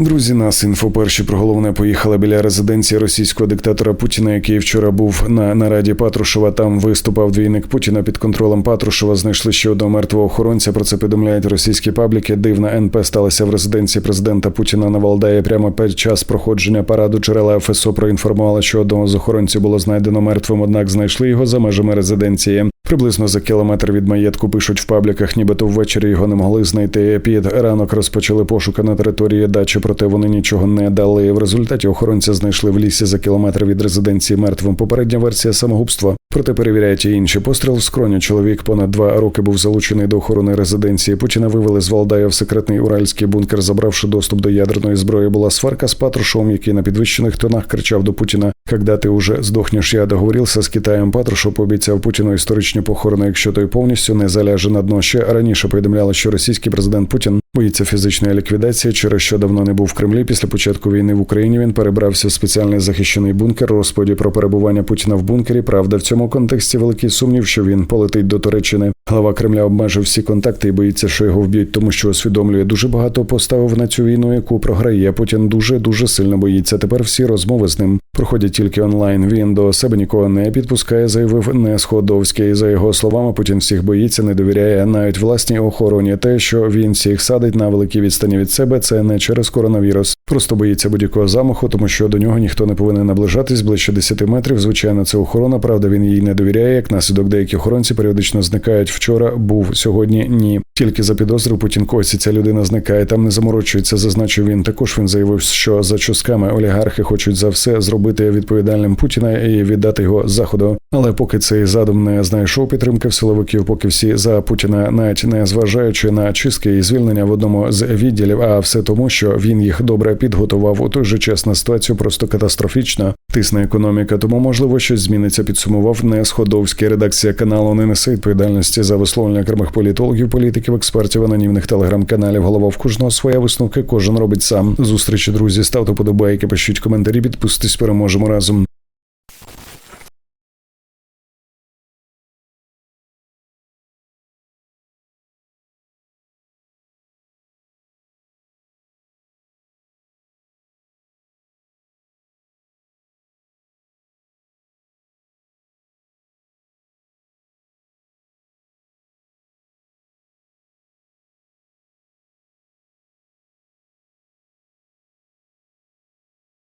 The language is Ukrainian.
Друзі, нас інфо перші про головне поїхали біля резиденції російського диктатора Путіна, який вчора був на нараді Патрушева. Там виступав двійник Путіна під контролем Патрушева. Знайшли ще одного мертвого охоронця. Про це повідомляють російські пабліки. Дивна НП сталася в резиденції президента Путіна на Валдаї. Прямо під час проходження параду джерела ФСО проінформували, що одного з охоронців було знайдено мертвим, однак знайшли його за межами резиденції. Приблизно за кілометр від маєтку пишуть в пабліках, нібито ввечері його не могли знайти. Під ранок розпочали пошуки на території дачі, проте вони нічого не дали. В результаті охоронця знайшли в лісі за кілометр від резиденції мертвим. Попередня версія самогубства. Проте перевіряють і інші постріл в скроню. Чоловік понад два роки був залучений до охорони резиденції. Путіна вивели з Валдая в секретний уральський бункер, забравши доступ до ядерної зброї. Була сварка з Патрушевым, який на підвищених тонах кричав до Путіна: «Когда ти уже здохнеш, я договорився з Китаєм. Патрушев пообіцяв Путіну історичні похорони, якщо той повністю не заляже на дно. Ще раніше повідомляли, що російський президент Путін боїться фізичної ліквідації, через що давно не був в Кремлі. Після початку війни в Україні він перебрався в спеціальний захищений бункер. Розповіді про перебування Путіна в бункері. Правда, в цьому контексті великий сумнів, що він полетить до Туреччини. Глава Кремля обмежив всі контакти і боїться, що його вб'ють, тому що усвідомлює дуже багато поставив на цю війну, яку програє. Путін дуже дуже сильно боїться. Тепер всі розмови з ним проходять тільки онлайн. Він до себе нікого не підпускає, заявив не Сходовський. За його словами, Путін всіх боїться, не довіряє навіть власній охороні. Те, що він всіх садить на великій відстані від себе, це не через коронавірус. Просто боїться будь-якого замаху, тому що до нього ніхто не повинен наближатись ближче 10 метрів. Звичайно, це охорона. Правда, він їй не довіряє. Як наслідок деякі охоронці періодично зникають. Вчора був сьогодні. Ні, тільки за підозру Путін Косі ця людина зникає. Там не заморочується. Зазначив він. Також він заявив, що за чусками олігархи хочуть за все зробити відповідальним Путіна і віддати його заходу. Але поки цей задум не знайшов підтримки в силовиків, поки всі за Путіна, навіть не зважаючи на чистки і звільнення в одному з відділів, а все тому, що він їх добре підготував у той же час на ситуацію просто катастрофічна. Тисне економіка, тому можливо щось зміниться. Підсумував не Сходовський. Редакція каналу не несе відповідальності за висловлення окремих політологів, політиків, експертів, анонімних телеграм-каналів. Голова в кожного своя висновки. Кожен робить сам. Зустрічі друзі. Ставте подобайки, пишіть коментарі, підписуйтесь, переможемо разом.